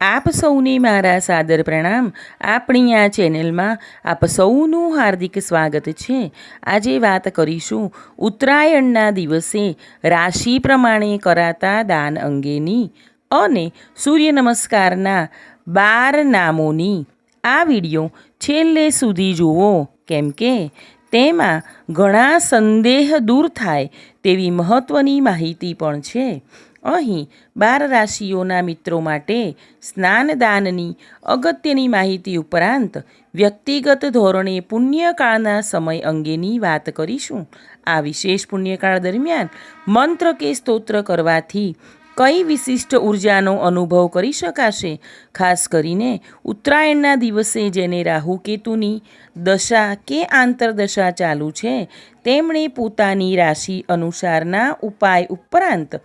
આપ સૌને મારા સાદર પ્રણામ. આપણી આ ચેનલમાં આપ સૌનું હાર્દિક સ્વાગત છે. આજે વાત કરીશું ઉત્તરાયણના દિવસે રાશિ પ્રમાણે કરાતા દાન અંગેની અને સૂર્ય નમસ્કારના બાર નામોની. આ વીડિયો છેલ્લે સુધી જુઓ, કેમ કે તેમાં ઘણા સંદેહ દૂર થાય તેવી મહત્ત્વની માહિતી પણ છે. અહીં બાર રાશિઓના મિત્રો માટે સ્નાનદાનની અગત્યની માહિતી ઉપરાંત વ્યક્તિગત ધોરણે પુણ્યકાળના સમય અંગેની વાત કરીશું. આ વિશેષ પુણ્યકાળ દરમિયાન મંત્ર કે સ્તોત્ર કરવાથી કઈ વિશિષ્ટ ઉર્જાનો અનુભવ કરી શકાશે? ખાસ કરીને ઉત્તરાયણના દિવસે જેને રાહુ કેતુની દશા કે આંતરદશા ચાલુ છે, તેમણે પોતાની રાશિ અનુસારના ઉપાય ઉપરાંત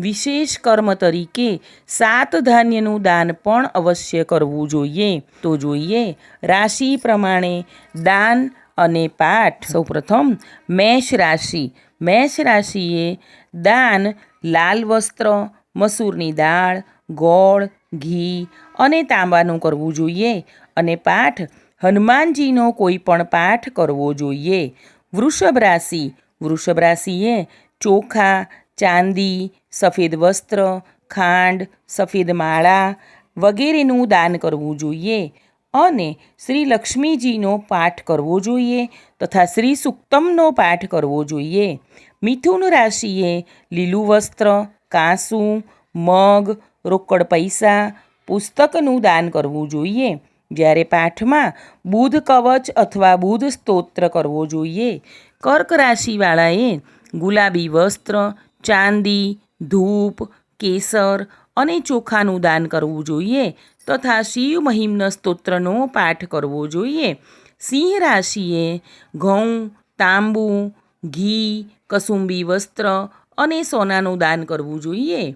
વિશેષ કર્મ તરીકે સાત ધાન્યનું દાન પણ અવશ્ય કરવું જોઈએ. તો જોઈએ, રાશિ પ્રમાણે દાન અને પાઠ. સૌપ્રથમ, મેષ રાશિ. મેષ રાશિએ દાન લાલ વસ્ત્ર, મસૂરની દાળ, ગોળ, ઘી અને તાંબાનું કરવું જોઈએ અને પાઠ હનુમાનજીનો કોઈ પણ પાઠ કરવો જોઈએ. વૃષભ રાશિ. વૃષભ રાશિએ ચોખા ચાંદી, સફેદ વસ્ત્ર, ખાંડ, સફેદ માળા વગેરેનું દાન કરવું જોઈએ અને શ્રી લક્ષ્મીજીનો પાઠ કરવો જોઈએ તથા શ્રી સુક્તમનો પાઠ કરવો જોઈએ. મિથુન રાશિએ લીલું વસ્ત્ર, કાંસું, મગ, રોકડ પૈસા પુસ્તકનું દાન કરવું જોઈએ. જ્યારે પાઠમાં બુધ કવચ અથવા બુધ સ્તોત્ર કરવો જોઈએ. કર્ક રાશિવાળાએ ગુલાબી વસ્ત્ર ચાંદી, ધૂપ, કેસર અને ચોખાનું દાન કરવું જોઈએ તથા શિવ મહિમ્ન સ્તોત્રનો પાઠ કરવો જોઈએ. સિંહ રાશિએ ઘઉં, તાંબુ, ઘી, કસુંબી વસ્ત્ર અને સોનાનું દાન કરવું જોઈએ.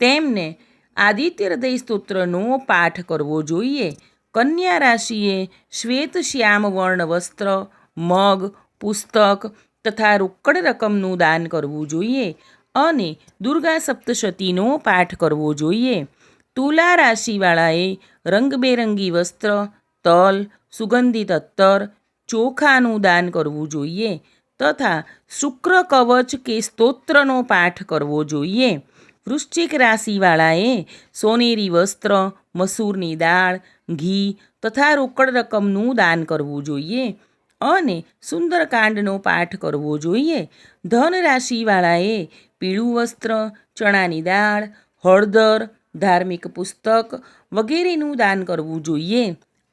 તેમને આદિત્ય હૃદય સ્તોત્રનો પાઠ કરવો જોઈએ. કન્યા રાશિએ શ્વેત શ્યામ વર્ણ વસ્ત્ર, મગ, પુસ્તક તથા રોકડ રકમનું દાન કરવું જોઈએ. અને દુર્ગા સપ્તશતીનો પાઠ કરવો જોઈએ. તુલા રાશિવાળાએ રંગબેરંગી વસ્ત્ર, તલ, સુગંધિત અત્તર, ચોખાનું દાન કરવું જોઈએ તથા શુક્ર કવચ કે સ્તોત્રનો પાઠ કરવો જોઈએ. વૃશ્ચિક રાશિવાળાએ સોનેરી વસ્ત્ર, મસૂરની દાળ, ઘી તથા રોકડ રકમનું દાન કરવું જોઈએ અને સુંદરકાંડનો પાઠ કરવો જોઈએ. ધન રાશિવાળાએ પીળું વસ્ત્ર, ચણાની દાળ, હળદર, ધાર્મિક પુસ્તક વગેરેનું દાન કરવું જોઈએ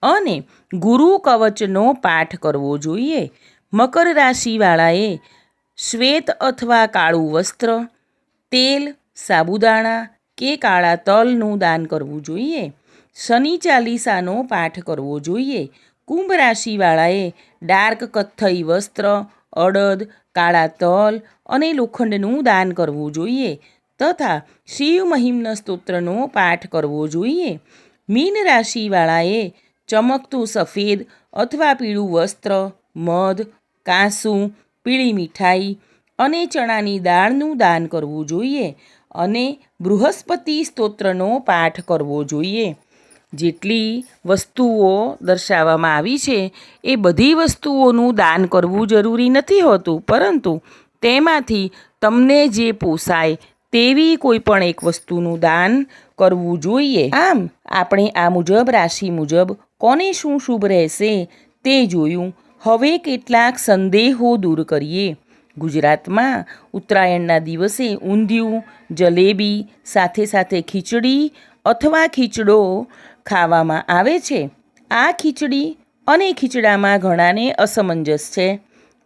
અને ગુરુ કવચનો પાઠ કરવો જોઈએ. મકર રાશિવાળાએ શ્વેત અથવા કાળું વસ્ત્ર, તેલ, સાબુદાણા કે કાળા તલનું દાન કરવું જોઈએ. શનિ ચાલીસાનો પાઠ કરવો જોઈએ. કુંભ રાશિવાળાએ ડાર્ક કથ્થઈ વસ્ત્ર, અડદ, કાળા તલ અને લોખંડનું દાન કરવું જોઈએ તથા શિવ મહિમ્ન સ્તોત્રનો પાઠ કરવો જોઈએ. મીન રાશિવાળાએ ચમકતું સફેદ અથવા પીળું વસ્ત્ર, મધ, કાંસું, પીળી મીઠાઈ અને ચણાની દાળનું દાન કરવું જોઈએ અને બૃહસ્પતિ સ્તોત્રનો પાઠ કરવો જોઈએ. જેટલી વસ્તુઓ દર્શાવવામાં આવી છે, એ બધી વસ્તુઓનું દાન કરવું જરૂરી નથી હોતું. પરંતુ તેમાંથી તમને જે પોસાય તેવી કોઈ પણ એક વસ્તુનું દાન કરવું જોઈએ. આમ, આપણે આ મુજબ, રાશિ મુજબ કોને શું શુભ રહેશે તે જોયું. હવે કેટલાક સંદેહો દૂર કરીએ. ગુજરાતમાં ઉત્તરાયણના દિવસે ઊંધિયું, જલેબી, સાથે સાથે ખીચડી અથવા ખીચડો ખાવામાં આવે છે. આ ખીચડી અને ખીચડામાં ઘણાને અસમંજસ છે.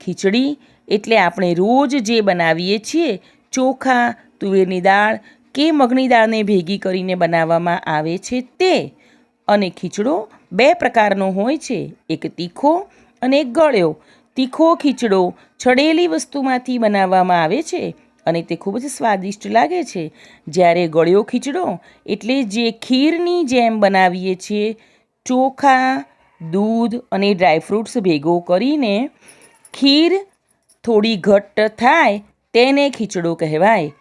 ખીચડી એટલે આપણે રોજ જે બનાવીએ છીએ, ચોખા, તુવેરની દાળ કે મગની દાળને ભેગી કરીને બનાવવામાં આવે છે તે. અને ખીચડો બે પ્રકારનો હોય છે. એક તીખો અને એક ગળ્યો. તીખો ખીચડો છડેલી વસ્તુમાંથી બનાવવામાં આવે છે. અને તે ખૂબ જ સ્વાદિષ્ટ લાગે છે. જ્યારે ગળ્યો ખીચડો એટલે જે ખીરની જેમ બનાવીએ છીએ, ચોખા, દૂધ અને ડ્રાયફ્રૂટ્સ ભેગો કરીને ખીર થોડી ઘટ્ટ થાય તેને ખીચડો કહેવાય.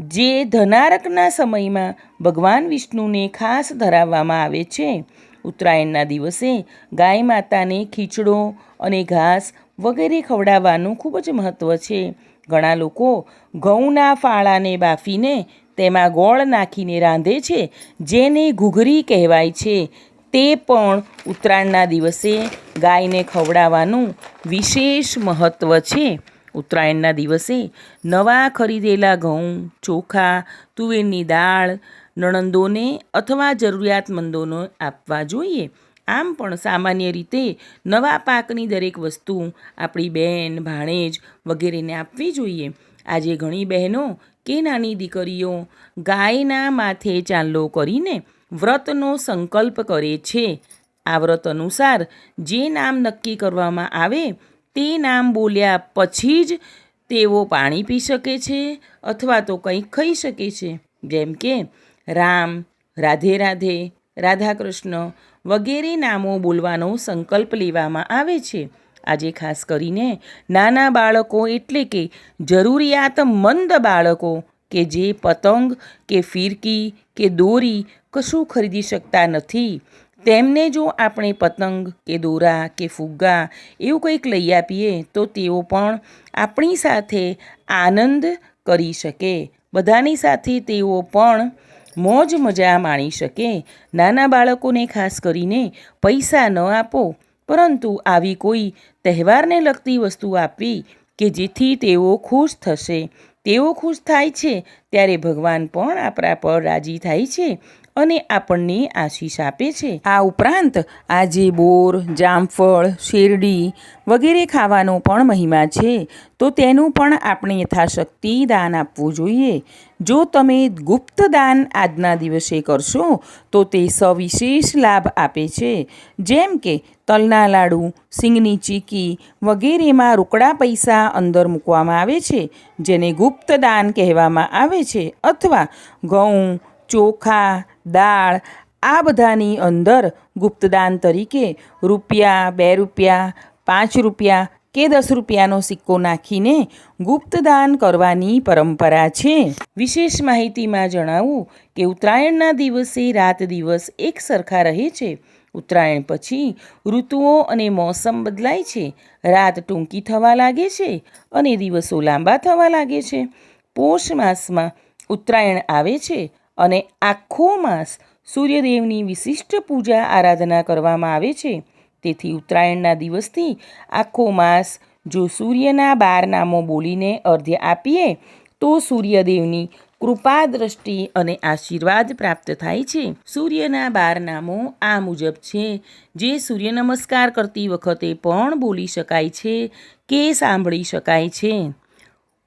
જે ધનારકના સમયમાં ભગવાન વિષ્ણુને ખાસ ધરાવવામાં આવે છે. ઉત્તરાયણના દિવસે ગાય માતાને ખીચડો અને ઘાસ વગેરે ખવડાવવાનું ખૂબ જ મહત્ત્વ છે. ઘણા લોકો ઘઉંના ફાળાને બાફીને તેમાં ગોળ નાખીને રાંધે છે, જેને ઘૂઘરી કહેવાય છે. તે પણ ઉત્તરાયણના દિવસે ગાયને ખવડાવવાનું વિશેષ મહત્ત્વ છે. ઉત્તરાયણના દિવસે નવા ખરીદેલા ઘઉં, ચોખા, તુવેરની દાળ, નણંદોને અથવા જરૂરિયાતમંદોને આપવા જોઈએ. આમ પણ સામાન્ય રીતે નવા પાકની દરેક વસ્તુ આપણી બહેન ભાણેજ વગેરેને આપવી જોઈએ. આજે ઘણી બહેનો કે નાની દીકરીઓ ગાયના માથે ચાંદલો કરીને વ્રતનો સંકલ્પ કરે છે. આ વ્રત અનુસાર જે નામ નક્કી કરવામાં આવે તે નામ બોલ્યા પછી જ તેઓ પાણી પી શકે છે અથવા તો કંઈક ખાઈ શકે છે. જેમ કે રામ, રાધે રાધે રાધા કૃષ્ણ વગેરે નામો બોલવાનો સંકલ્પ લેવામાં આવે છે. આજે ખાસ કરીને નાના બાળકો એટલે કે જરૂરિયાતમંદ બાળકો કે જે પતંગ કે ફિરકી કે દોરી કશું ખરીદી શકતા નથી. તેમને જો આપણે પતંગ કે દોરા કે ફુગ્ગા એવું કંઈક લઈ આપીએ તો તેઓ પણ આપણી સાથે આનંદ કરી શકે. બધાની સાથે તેઓ પણ મોજ મજા માણી શકે. નાના બાળકોને ખાસ કરીને પૈસા ન આપો. પરંતુ આવી કોઈ તહેવારને લગતી વસ્તુ આપવી કે જેથી તેઓ ખુશ થશે. તેઓ ખુશ થાય છે, ત્યારે ભગવાન પણ આપણા પર રાજી થાય છે. અને આપણને આશીષ આપે છે. આ ઉપરાંત આજે બોર, જામફળ, શેરડી વગેરે ખાવાનો પણ મહિમા છે. તો તેનું પણ આપણે યથાશક્તિ દાન આપવું જોઈએ. જો તમે ગુપ્ત દાન આજના દિવસે કરશો, તો તે સવિશેષ લાભ આપે છે. જેમ કે તલના લાડુ, સિંગની ચીકી વગેરેમાં રોકડા પૈસા અંદર મૂકવામાં આવે છે, જેને ગુપ્ત દાન કહેવામાં આવે છે. અથવા ઘઉં, ચોખા દાળ આ બધાની અંદર ગુપ્તદાન તરીકે રૂપિયા, બે રૂપિયા, પાંચ રૂપિયા કે દસ રૂપિયાનો સિક્કો નાખીને ગુપ્તદાન કરવાની પરંપરા છે. વિશેષ માહિતીમાં જણાવું કે ઉત્તરાયણના દિવસે રાત દિવસ એક સરખા રહે છે. ઉત્તરાયણ પછી ઋતુઓ અને મોસમ બદલાય છે. રાત ટૂંકી થવા લાગે છે અને દિવસો લાંબા થવા લાગે છે. પોષ માસમાં ઉત્તરાયણ આવે છે. અને આખો માસ સૂર્યદેવની વિશિષ્ટ પૂજા આરાધના કરવામાં આવે છે. તેથી ઉત્તરાયણના દિવસથી આખો માસ જો સૂર્યના બાર નામો બોલીને અર્ધ્ય આપીએ, તો સૂર્યદેવની કૃપા, દ્રષ્ટિ અને આશીર્વાદ પ્રાપ્ત થાય છે. સૂર્યના બાર નામો આ મુજબ છે. જે સૂર્ય નમસ્કાર કરતી વખતે પણ બોલી શકાય છે કે સાંભળી શકાય છે.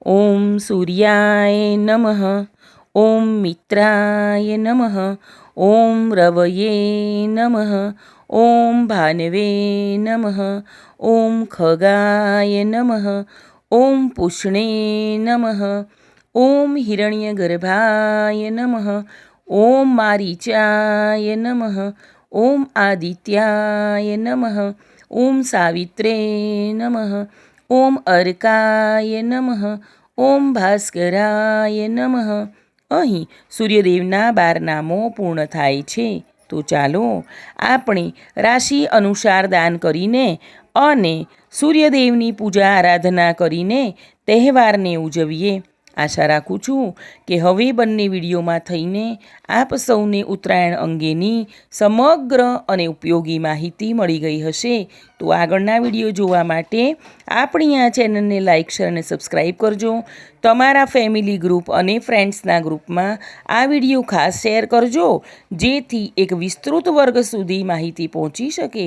ઓમ સૂર્યાય નમઃ. ઓમ મિત્રાય નમઃ ઓમ રવયે નમઃ ઓમ ભાનવે નમઃ ઓમ ખગાય નમઃ ઓમ પુષ્ણે નમઃ ઓમ હિરણ્યગર્ભાય નમઃ ઓમ મારીચાય નમઃ ઓમ આદિત્યાય નમઃ ઓમ સાવિત્રે નમઃ ઓમ અર્કાય નમઃ ઓમ ભાસ્કરાય નમઃ અહીં સૂર્યદેવના બાર નામો પૂર્ણ થાય છે. તો ચાલો આપણે રાશિ અનુસાર દાન કરીને અને સૂર્યદેવની પૂજા આરાધના કરીને તહેવારને ઉજવીએ. આશા રાખું છું કે હવે બંને વિડીયોમાં થઈને આપ સૌને ઉત્તરાયણ અંગેની સમગ્ર અને ઉપયોગી માહિતી મળી ગઈ હશે. તો આગળના વીડિયો જોવા માટે આપણી આ ચેનલને લાઇક શેર અને સબસ્ક્રાઈબ કરજો. તમારા ફેમિલી ગ્રુપ અને ફ્રેન્ડ્સના ગ્રુપમાં આ વીડિયો ખાસ શેર કરજો, જેથી એક વિસ્તૃત વર્ગ સુધી માહિતી પહોંચી શકે.